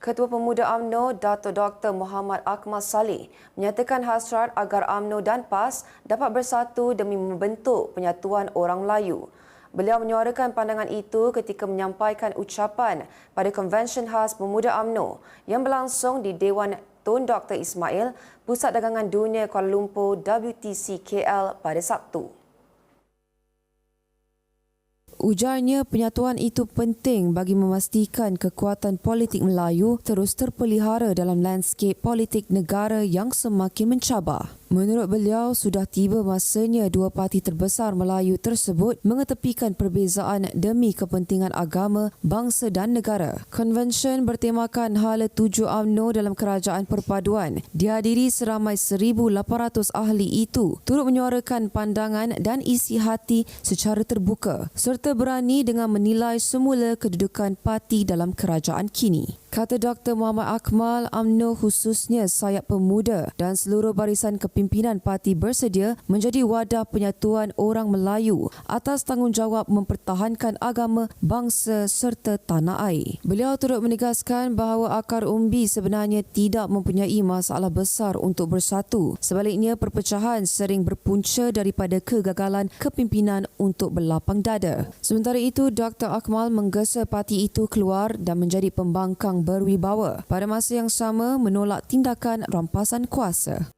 Ketua Pemuda AMNO Dato Dr Muhammad Akmal Saleh menyatakan hasrat agar AMNO dan PAS dapat bersatu demi membentuk penyatuan orang Melayu. Beliau menyuarakan pandangan itu ketika menyampaikan ucapan pada konvensyen khas Pemuda AMNO yang berlangsung di Dewan Tun Dr Ismail, Pusat Dagangan Dunia Kuala Lumpur WTC KL pada Sabtu. Ujarnya penyatuan itu penting bagi memastikan kekuatan politik Melayu terus terpelihara dalam landscape politik negara yang semakin mencabar. Menurut beliau, sudah tiba masanya dua parti terbesar Melayu tersebut mengetepikan perbezaan demi kepentingan agama, bangsa dan negara. Konvensyen bertemakan Hala Tujuh UMNO dalam Kerajaan Perpaduan dihadiri seramai 1,800 ahli itu turut menyuarakan pandangan dan isi hati secara terbuka serta berani dengan menilai semula kedudukan parti dalam kerajaan kini. Kata Dr. Muhammad Akmal, AMNO khususnya sayap pemuda dan seluruh barisan kepimpinan parti bersedia menjadi wadah penyatuan orang Melayu atas tanggungjawab mempertahankan agama, bangsa serta tanah air. Beliau turut menegaskan bahawa akar umbi sebenarnya tidak mempunyai masalah besar untuk bersatu. Sebaliknya, perpecahan sering berpunca daripada kegagalan kepimpinan untuk berlapang dada. Sementara itu, Dr. Akmal menggesa parti itu keluar dan menjadi pembangkang berwibawa pada masa yang sama menolak tindakan rampasan kuasa.